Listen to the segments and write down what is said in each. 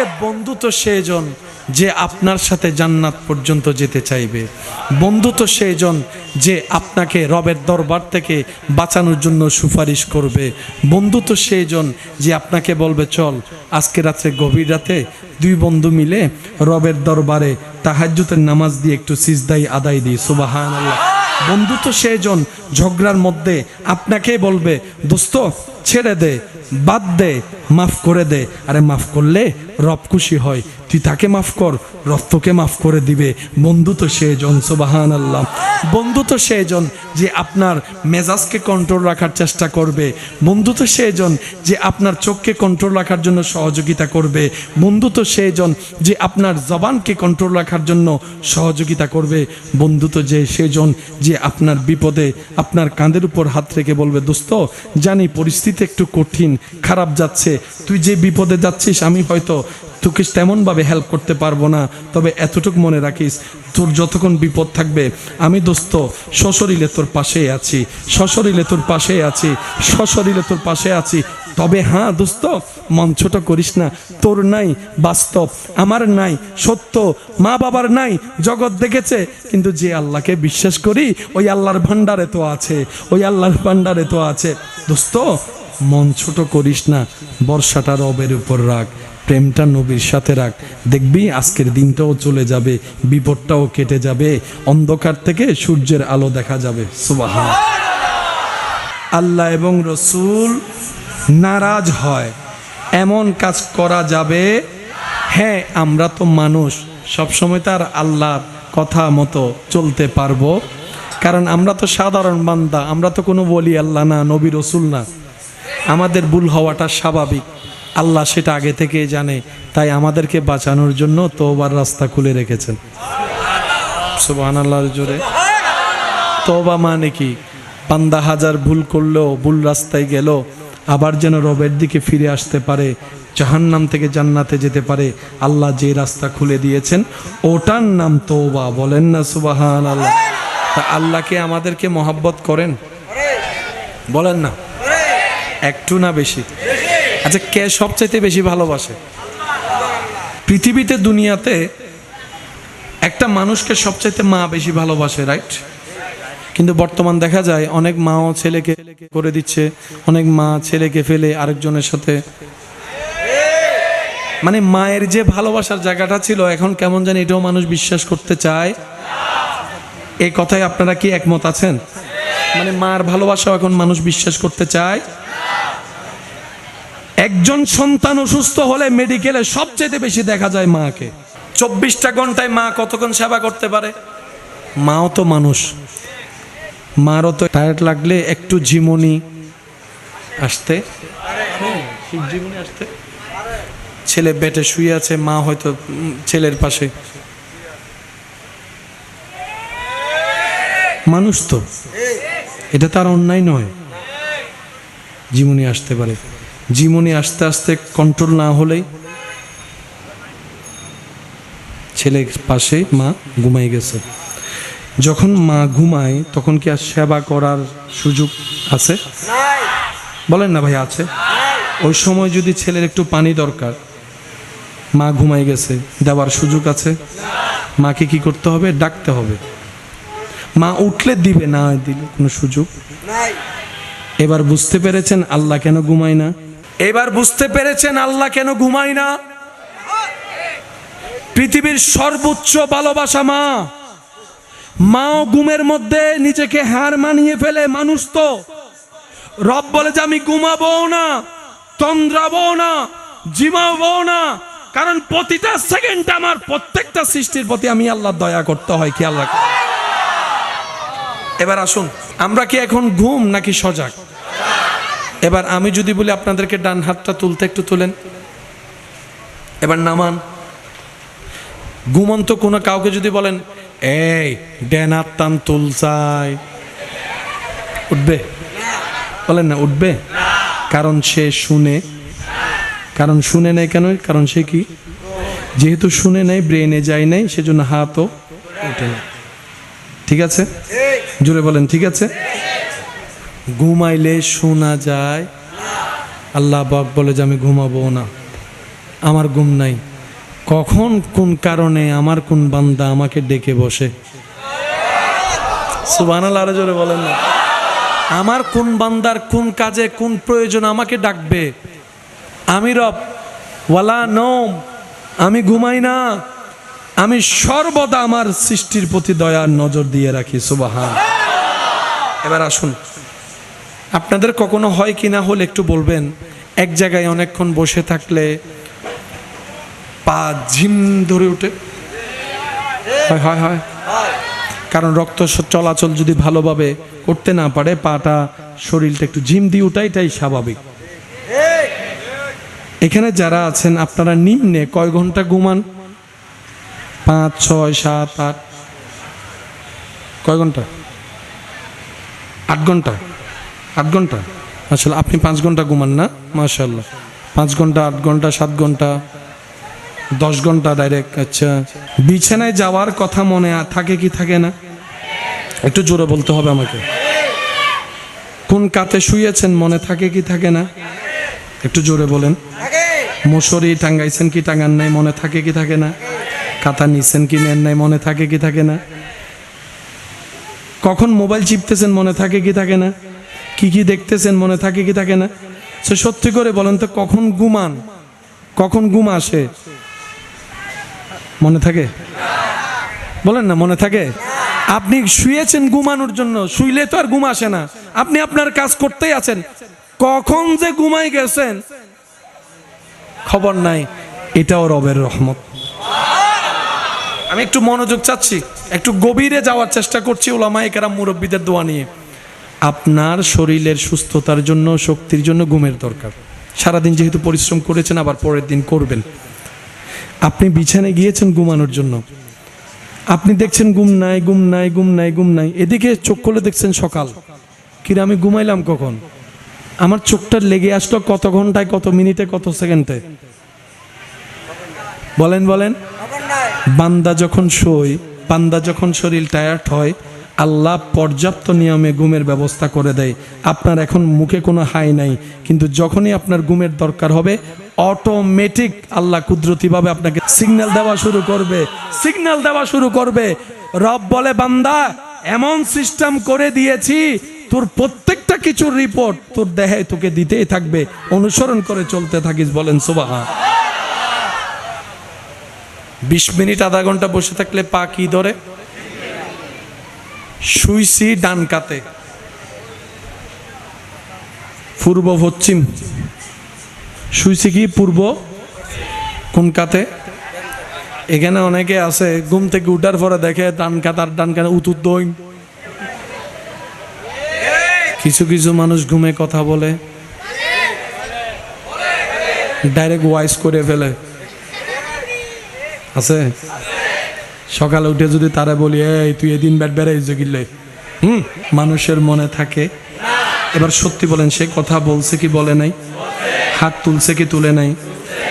আরে বন্ধু তো সেজন যে আপনার সাথে জান্নাত পর্যন্ত যেতে চাইবে। বন্ধু তো সেজন যে আপনাকে রবের দরবার থেকে বাঁচানোর জন্য সুপারিশ করবে। বন্ধু তো সেজন যে আপনাকে বলবে, চল, আজকে রাত্রে গভীর রাতে দুই বন্ধু মিলে রবের দরবারে তাহাজ্জুতের নামাজ দিয়ে একটু সিজদাই আদায় দিই। সুবাহান বন্ধু তো সেজন ঝগড়ার মধ্যে আপনাকে বলবে, দোস্ত, ছেড়ে দে বাদ দে, মাফ করে দে। আরে মাফ করলে রব খুশি হয়। তুই তাকে মাফ কর, রব তোকে মাফ করে দিবে। বন্ধু তো সেজন সোবাহান আল্লাহ বন্ধু তো সেজন যে আপনার মেজাজকে কন্ট্রোল রাখার চেষ্টা করবে। বন্ধু তো সেজন যে আপনার চোখকে কন্ট্রোল রাখার জন্য সহযোগিতা করবে। বন্ধু তো সেজন যে আপনার জবানকে কন্ট্রোল রাখার জন্য সহযোগিতা করবে। বন্ধু তো যে সেজন যে আপনার বিপদে আপনার কাঁধের উপর হাত রেখে বলবে, দোস্ত, জানি পরিস্থিতি একটু কঠিন খারাপ যাচ্ছে, তুই যে বিপদে যাচ্ছিস, আমি হয়তো তোকে তেমনভাবে হেল্প করতে পারব না। তবে এতটুকু মনে রাখিস, তোর যতক্ষণ বিপদ থাকবে, আমি দোস্ত, সশরীরে তোর পাশেই আছি, সশরীরে তোর পাশেই আছি, সশরীরে তোর পাশে আছি। তবে হ্যাঁ দোস্ত, মন ছোট করিস না, তোর নাই বাস্তব, আমার নাই সত্য, মা বাবার নাই, জগৎ দেখেছে। কিন্তু যে আল্লাহকে বিশ্বাস করি, ওই আল্লাহর ভান্ডারে তো আছে, ওই আল্লাহর ভান্ডারে তো আছে। দোস্ত মন ছোট করিস না, বর্ষাটা রবের উপর রাখ, প্রেমটা নবীর সাথে রাখ। দেখবি আজকের দিনটাও চলে যাবে, বিপদটাও কেটে যাবে, অন্ধকার থেকে সূর্যের আলো দেখা যাবে। সুবাহ আল্লাহ এবং রসুল নারাজ হয়, এমন কাজ করা যাবে হ্যাঁ আমরা তো মানুষ, সবসময় তার আল্লাহর কথা মতো চলতে পারব। কারণ আমরা তো সাধারণ বান্দা, আমরা তো কোনো বলি আল্লাহ না, নবী রসুল না। আমাদের ভুল হওয়াটা স্বাভাবিক। আল্লাহ সেটা আগে থেকেই জানে, তাই আমাদেরকে বাঁচানোর জন্য তোবার রাস্তা খুলে রেখেছেন। সুবাহ আল্লাহর জোরে। তোবা মানে কি? পান্দা হাজার ভুল করলেও, ভুল রাস্তায় গেল আবার যেন রবের দিকে ফিরে আসতে পারে, জাহান্নাম থেকে জান্নাতে যেতে পারে, আল্লাহ যে রাস্তা খুলে দিয়েছেন, ওটার নাম তোবা বলেন না সুবাহান আল্লাহ তা আল্লাহকে আমাদেরকে মহাব্বত করেন? বলেন না। একটু না বেশি। আচ্ছা কে সবচাইতে বেশি ভালোবাসে? পৃথিবীতে, দুনিয়াতে একটা মানুষকে সবচাইতে মা বেশি ভালোবাসে রাইট কিন্তু বর্তমান দেখা যায়, অনেক মাও ছেলেকে করে দিচ্ছে, অনেক মা ছেলেকে ফেলে আরেকজনের সাথে। মানে মায়ের যে ভালোবাসার জায়গাটা ছিল, এখন কেমন জানি এটাও মানুষ বিশ্বাস করতে চায়। এই কথায় আপনারা কি একমত আছেন? মানে মার ভালোবাসাও এখন মানুষ বিশ্বাস করতে চায়। একজন সন্তান অসুস্থ হলে মেডিকেলে সবচেয়ে বেশি দেখা যায় মাকে। চব্বিশটা ঘন্টায় মা কতক্ষণ সেবা করতে পারে? মাও তো মানুষ। মারও তো টায়ার্ড লাগলে একটু ঝিমনি আসতে। আসতে ছেলে বেটে শুয়ে আছে, মা হয়তো ছেলের পাশে। মানুষ তো। এটা তার অন্যায় নয়। জীবনী আসতে পারে। জীবনী আস্তে আস্তে কন্ট্রোল না হলেই ছেলের পাশে মা ঘুমাই গেছে। যখন মা ঘুমায়, তখন কি আর সেবা করার সুযোগ আছে? বলেন না ভাই, আছে। ওই সময় যদি ছেলের একটু পানি দরকার, মা ঘুমাই গেছে, দেওয়ার সুযোগ আছে? মাকে কি করতে হবে? ডাকতে হবে। মা উঠলে দিবে, না দিলে কোনো সুযোগ? এবার বুঝতে পেরেছেন আল্লাহ কেন ঘুমায় না? এবার বুঝতে পেরেছেন আল্লাহ কেন ঘুমায় না? পৃথিবীর সর্বোচ্চ ভালোবাসা মা। মাও ঘুমের মধ্যে নিজেকে হার মানিয়ে ফেলে, মানুষ তো। রব বলে যে আমি ঘুমাবো না তন্দ্রাবো না জিমাবো না, কারণ প্রতিটা সেকেন্ড আমার প্রত্যেকটা সৃষ্টির প্রতি আমি আল্লাহ দয়া করতে হয় কি আল্লাহ এবার আসুন, আমরা কি এখন ঘুম নাকি সজাগ? এবার আমি যদি বলি আপনাদেরকে ডান হাতটা তুলতে একটু তুলেন। এবার নামান। ঘুমন্ত কোনো কাউকে যদি বলেন, এই ডেন হাত টান তুলসাই উঠবে? বলেন না, উঠবে? কারণ সে শুনে। কারণ শুনে নেই কেন? কারণ সে কি? যেহেতু শুনে নেই, ব্রেনে যায় নাই, সেজন্য হাতও ঠিক আছে? জোরে বলেন, ঠিক আছে? ঘুমাইলে শোনা যায়। আল্লাহ বাক বলে যে, আমি ঘুমাবো না। আমার ঘুম নাই। কখন কোন কারণে আমার কোন বান্দা আমাকে ডেকে বসে? সুবাহ জোরে বলেন না। আমার কোন বান্দার কোন কাজে কোন প্রয়োজন আমাকে ডাকবে? আমি রব, ওয়ালা নোম আমি ঘুমাই না। আমি সর্বদা আমার সৃষ্টির প্রতি দয়ার নজর দিয়ে রাখি। সুবাহান এবার আসুন। আপনাদের কখনো হয় কি না হলে একটু বলবেন? এক জায়গায় অনেকক্ষণ বসে থাকলে পা ঝিম ধরে ওঠে হয় হয় হয়। কারণ রক্ত চলাচল যদি ভালোভাবে করতে না পারে, পাটা শরীরটা একটু ঝিম দিয়ে ওঠা এটাই স্বাভাবিক। এখানে যারা আছেন, আপনারা নিম্নে কয় ঘণ্টা ঘুমান? পাঁচ, ছয়, সাত, আট। কয় ঘণ্টা? আট ঘণ্টা। আট ঘণ্টা? আসলে আপনি পাঁচ ঘণ্টা ঘুমান না? মাশাল্লাহ পাঁচ ঘণ্টা, আট ঘণ্টা, সাত ঘণ্টা, দশ ঘণ্টা ডাইরেক্ট আচ্ছা। বিছানায় যাওয়ার কথা মনে থাকে কি থাকে না? একটু জোরে বলতে হবে আমাকে। কোন কাতে শুয়েছেন মনে থাকে কি থাকে না? একটু জোরে বলেন। মশারি টাঙ্গাইছেন কি টাঙ্গান নাই মনে থাকে কি থাকে না? কাতা নিছেন কি নেন নাই মনে থাকে কি থাকে না? কখন মোবাইল চিপতেছেন মনে থাকে কি থাকে না? কি কি দেখতেছেন, মনে থাকে কি থাকে না? সে সত্যি করে বলেন তো, কখন ঘুমান কখন ঘুম আসে? মনে থাকে? বলেন না, মনে থাকে? আপনি শুয়েছেন ঘুমানোর জন্য, শুইলে তো আর ঘুম আসে না। আপনি আপনার কাজ করতেই আছেন। কখন যে ঘুমাই গেছেন? খবর নাই, এটাও রবের রহমত। আমি একটু মনোযোগ চাচ্ছি, একটু গভীরে যাওয়ার চেষ্টা করছি ওলামা একারা মুরব্বীদের দোয়া নিয়ে। আপনার শরীরের সুস্থতার জন্য, শক্তির জন্য ঘুমের দরকার। সারাদিন যেহেতু পরিশ্রম করেছেন, আবার পরের দিন করবেন। আপনি বিছানায় গিয়েছেন ঘুমানোর জন্য। আপনি দেখছেন ঘুম নাই ঘুম নাই ঘুম নাই ঘুম নাই। এদিকে চোখ খুলে দেখছেন সকাল। কিরে, আমি ঘুমাইলাম কখন? আমার চোখটা লেগে আসলো কত ঘন্টায়, কত মিনিটে, কত সেকেন্ডে? বলেন বলেন। বান্দা যখন শোয়, বান্দা যখন শরীর টায়ার্ড হয় আল্লাহ পর্যাপ্ত নিয়মে ঘুমের ব্যবস্থা করে দেয়। আপনার এখন মুখে কোনো হাই নাই, কিন্তু যখনই আপনার ঘুমের দরকার হবে অটোমেটিক আল্লাহ কুদরতিভাবে আপনাকে সিগন্যাল দেওয়া শুরু করবে। সিগন্যাল দেওয়া শুরু করবে। রব বলে, বান্দা, এমন সিস্টেম করে দিয়েছি, তোর প্রত্যেকটা কিছুর রিপোর্ট তোর দেহে তোকে দিতেই থাকবে। অনুসরণ করে চলতে থাকিস। বলেন সুবাহা বিশ মিনিট, আধা ঘণ্টা বসে থাকলে পা কি ধরে? শুইছি ডান কাতে। পূর্ব পশ্চিম। শুইছি কি পূর্ব? কোন কাতে? এখানে অনেকে আছে, ঘুম থেকে উঠার পরে দেখে ডান কাতার ডান কাতে উতুর দইন। কিছু কিছু মানুষ ঘুমে কথা বলে। ডাইরেক্ট ওয়াইস করে ফেলে। আছে? সকালে উঠে যদি তারা বলি, এই, তুই এদিন ব্যাট বেড়াইছো কিনলে হুম, মানুষের মনে থাকে। এবার সত্যি বলেন, সে কথা বলছে কি বলে নাই? হাত তুলছে কি তুলে নাই?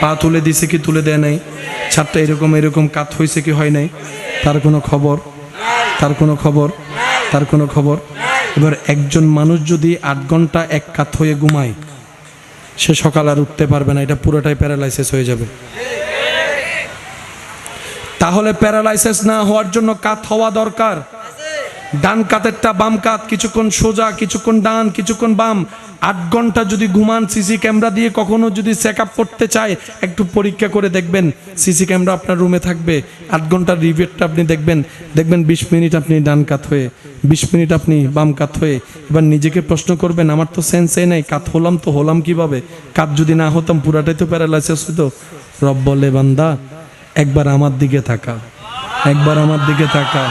পা তুলে দিছে কি তুলে দেয় নাই? ছাদটা এরকম এরকম কাত হয়েছে কি হয় নাই? তার কোনো খবর? তার কোনো খবর? তার কোনো খবর? এবার একজন মানুষ যদি আট ঘণ্টা এক কাত হয়ে ঘুমায়, সে সকাল আর উঠতে পারবে না, এটা পুরোটাই প্যারালাইসিস হয়ে যাবে। তাহলে প্যারালাইসিস না হওয়ার জন্য কাত হওয়া দরকার। ডান কাতেরটা বাম কাত, কিছুক্ষণ সোজা, কিছুক্ষণ ডান, কিছুক্ষণ বাম। আট ঘণ্টা যদি ঘুমান সিসি ক্যামেরা দিয়ে, কখনো যদি চেক আপ করতে চায়, একটু পরীক্ষা করে দেখবেন। সিসি ক্যামেরা আপনার রুমে থাকবে। আট ঘণ্টার রিভিউটা আপনি দেখবেন। দেখবেন বিশ মিনিট আপনি ডান কাত হয়ে, বিশ মিনিট আপনি বাম কাত হয়ে। এবার নিজেকে প্রশ্ন করবেন, আমার তো সেন্সে নেই, কাত হলাম তো হলাম কীভাবে? কাত যদি না হতাম, পুরাটাই তো প্যারালাইসিস হতো রব বলে বান্দা একবার আমার দিকে তাকা একবার আমার দিকে তাকা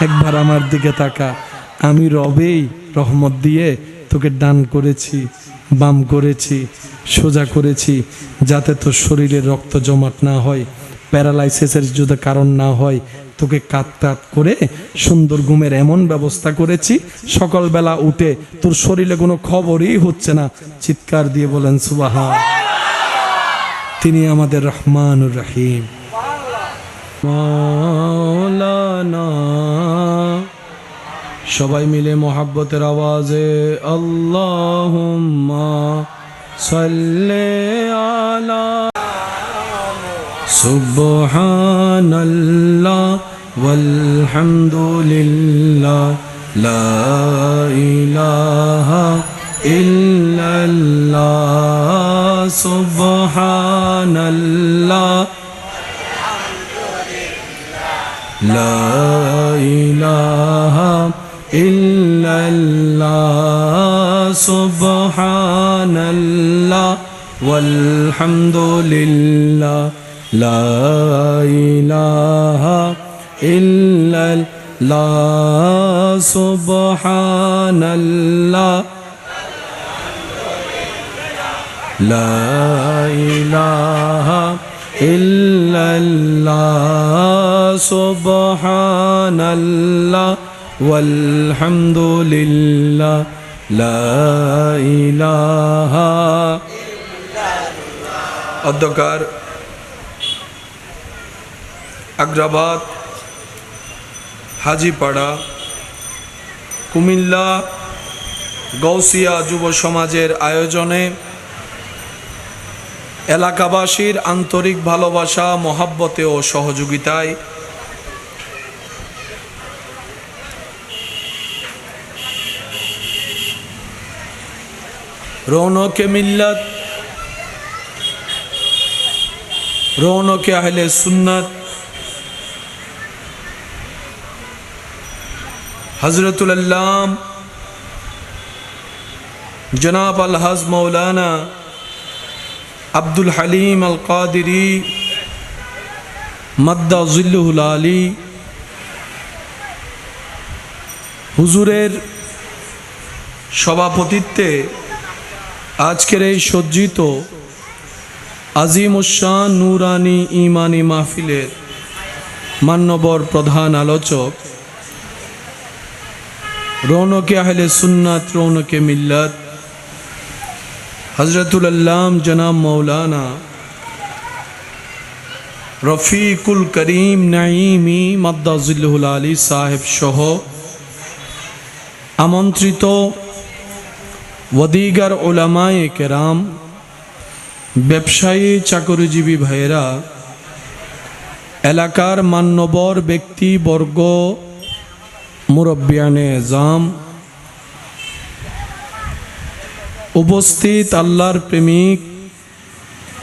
একবার আমার দিকে তাকা আমি রবেই রহমত দিয়ে তোকে ডান করেছি, বাম করেছি, সোজা করেছি, যাতে তোর শরীরে রক্ত জমাট না হয়, প্যারালাইসিসের যদি কারণ না হয়, তোকে কাত কাত করে সুন্দর ঘুমের এমন ব্যবস্থা করেছি, সকালবেলা উঠে তোর শরীরে কোনো খবরই হচ্ছে না। চিৎকার দিয়ে বলেন সুবাহা তিনি আমাদের রহমানুর রহিম। মাওলানা সবাই মিলে মোহাব্বতের আওয়াজে আল্লাহুম্মা সাল্লি আলা সুবহানাল্লাহ ওয়ালহামদুলিল্লাহ লা ইলাহা ইল্লাল্লাহ لا إله إلا الله. سبحان الله والحمد لله لا إله إلا الله. سبحان الله لا إله إلا الله. سبحان الله والحمد لله لا إله অধ্যকার আগ্রাবাদ হাজিপাড়া কুমিল্লা গৌসিয়া যুব সমাজের আয়োজনে এলাকাবাসীর আন্তরিক ভালোবাসা মহাব্বতে ও সহযোগিতায় রৌনকে মিল্লাত, রৌনকে আহলে সুন্নাত হজরতুল আল্লাম, জনাব আলহাজ মৌলানা আব্দুল হালিম আল কাদিরি, মাদ্দা জিল্লুহুল আলী, হুজুরের সভাপতিত্বে আজকের এই সজ্জিত আজিম উসান নুরানি ইমানি মাহফিলের মান্যবর প্রধান আলোচক, রৌনকে আহলে সুন্নাত, রৌনকে মিল্লাত হজরতুল আল্লাম জনাব মৌলানা রফিকুল করিম নাইমি মাদ্দাজুল্লাহুল আলী সাহেব সহ আমন্ত্রিত ওদিগার ওলামায়ে কেরাম ব্যবসায়ী চাকরিজীবী ভাইয়েরা এলাকার মান্যবর ব্যক্তিবর্গ মুরব্বিয়ানে জাম উপস্থিত আল্লাহর প্রেমিক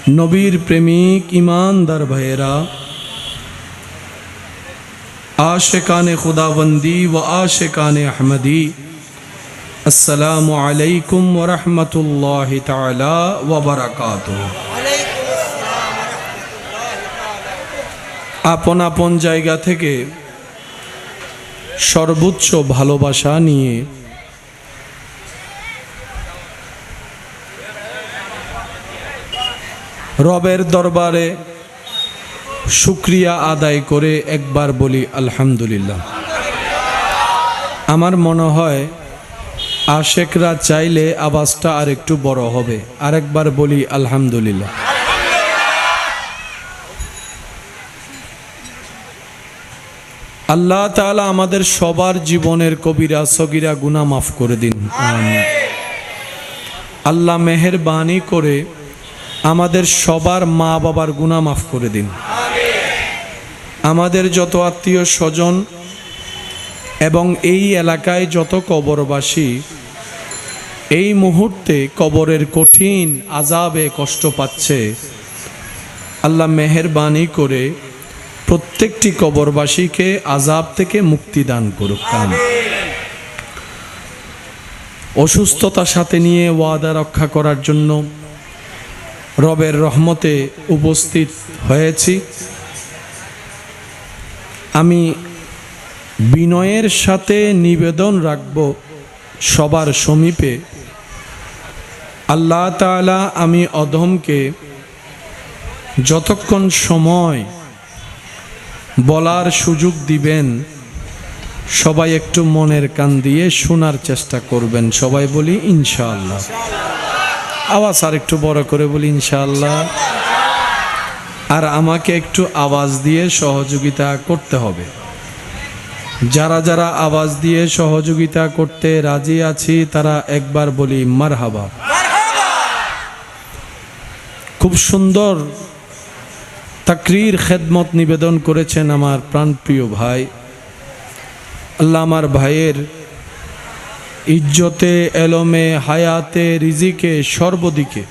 নবীর প্রেমিক ইমানদার ভাইয়েরা আশেকানে খুদাবন্দি ও আশেকানে আহমদি আসসালামু আলাইকুম ওরহমতুল্লাহ তালা ওবরাকাত। আপন আপন জায়গা থেকে সর্বোচ্চ ভালোবাসা নিয়ে রবের দরবারে শুক্রিয়া আদায় করে একবার বলি আলহামদুলিল্লাহ। আমার মনে হয় আশেকরা চাইলে আওয়াজটা আর একটু বড় হবে। আরেকবার বলি আলহামদুলিল্লাহ। আল্লাহ তাআলা আমাদের সবার জীবনের কবিরা সগিরা গুনাহ মাফ করে দিন। আমিন। আল্লাহ মেহেরবানি করে আমাদের সবার মা বাবার গুনাহ মাফ করে দিন। আমাদের যত আত্মীয় স্বজন এবং এই এলাকায় যত কবরবাসী, এই মুহূর্তে কবরের কঠিন আজাবে কষ্ট পাচ্ছে আল্লাহ মেহেরবানি করে প্রত্যেকটি কবরবাসীকে আজাব থেকে মুক্তি দান করুক। অসুস্থতা সাথে নিয়ে ওয়াদা রক্ষা করার জন্য রবের রহমতে উপস্থিত হয়েছি আমি বিনয়ের সাথে নিবেদন রাখব সবার সমীপে। আল্লাহ তাআলা আমি অধমকে যতক্ষণ সময় বলার সুযোগ দিবেন, সবাই একটু মনের কান দিয়ে শোনার চেষ্টা করবেন। সবাই বলি, ইনশাআল্লাহ। আওয়াজ আর একটু বড় করে বলি, ইনশাআল্লাহ। আর আমাকে একটু আওয়াজ দিয়ে সহযোগিতা করতে হবে। যারা যারা আওয়াজ দিয়ে সহযোগিতা করতে রাজি আছি তারা একবার বলি মারহাবা। খুব সুন্দর তাকরির খেদমত নিবেদন করেছেন আমার প্রাণপ্রিয় ভাই। আল্লাহ আমার ভাইয়ের ইজ্জতে এলমে হায়াতে রিজিকে সর্বদিকে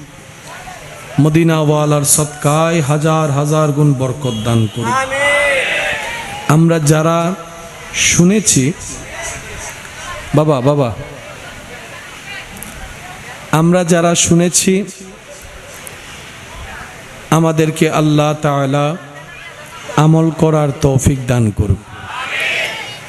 মদিনাওয়ালার সৎকায় হাজার হাজার গুণ বরকত দান করুন আমরা যারা শুনেছি। বাবা বাবা। আমরা যারা শুনেছি আমাদেরকে আল্লাহ তালা আমল করার তৌফিক দান করুন